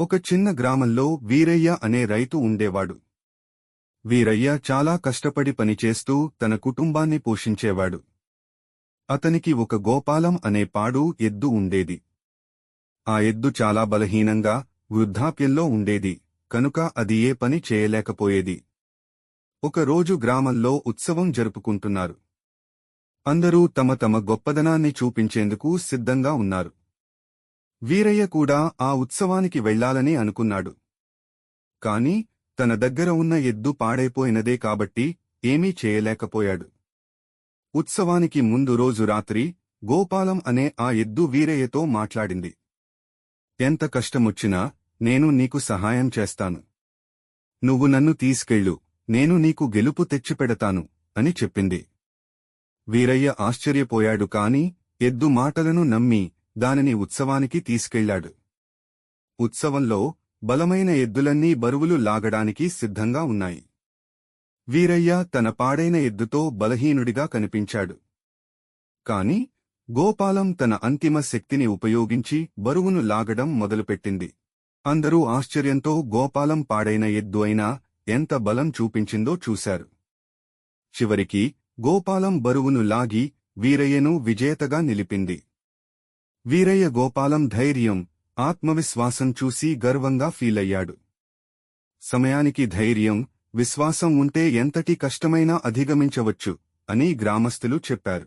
ఒక చిన్న గ్రామంలో వీరయ్య అనే రైతు ఉండేవాడు. వీరయ్య చాలా కష్టపడి పనిచేస్తూ తన కుటుంబాన్ని పోషించేవాడు. అతనికి ఒక గోపాలం అనే పాడు ఎద్దు ఉండేది. ఆ ఎద్దు చాలా బలహీనంగా వృద్ధాప్యంలో ఉండేది కనుక అది ఏ పని చేయలేకపోయేది. ఒకరోజు గ్రామంలో ఉత్సవం జరుపుకుంటున్నారు. అందరూ తమ తమ గొప్పదనాన్ని చూపించేందుకు సిద్ధంగా ఉన్నారు. వీరయ్య కూడా ఆ ఉత్సవానికి వెళ్ళాలని అనుకున్నాడు. కాని తన దగ్గర ఉన్న ఎద్దు పాడైపోయినదే కాబట్టి ఏమీ చేయలేకపోయాడు. ఉత్సవానికి ముందు రోజు రాత్రి గోపాలం అనే ఆ ఎద్దు వీరయ్యతో మాట్లాడింది. ఎంత కష్టమొచ్చినా నేను నీకు సహాయం చేస్తాను. నువ్వు నన్ను తీసుకెళ్ళు నేను నీకు గెలుపు తెచ్చిపెడతాను అని చెప్పింది. వీరయ్య ఆశ్చర్యపోయాడు కాని ఎద్దు మాటలను నమ్మి దానిని ఉత్సవానికి తీసుకెళ్ళాడు ఉత్సవంలో బలమైన ఎద్దులన్నీ బరువులు లాగడానికి సిద్ధంగా ఉన్నాయి. వీరయ్య తన పాడైన ఎద్దుతో బలహీనుడిగా కనిపించాడు. కాని గోపాలం తన అంతిమ శక్తిని ఉపయోగించి బరువును లాగడం మొదలుపెట్టింది. అందరూ ఆశ్చర్యంతో గోపాలం పాడైన ఎద్దు అయినా ఎంత బలం చూపించిందో చూశారు. చివరికి గోపాలం బరువును లాగి వీరయ్యను విజేతగా నిలిపింది. వీరయ్య గోపాలం ధైర్యం ఆత్మవిశ్వాసం చూసి గర్వంగా ఫీలయ్యాడు. సమయానికి ధైర్యం విశ్వాసం ఉంటే ఎంతటి కష్టమైనా అధిగమించవచ్చు అని గ్రామస్థులు చెప్పారు.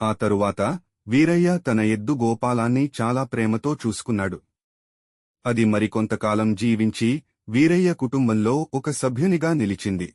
ఆ తరువాత వీరయ్య తన ఎద్దు గోపాలాన్ని చాలా ప్రేమతో చూసుకున్నాడు. అది మరికొంతకాలం జీవించి వీరయ్య కుటుంబంలో ఒక సభ్యునిగా నిలిచింది.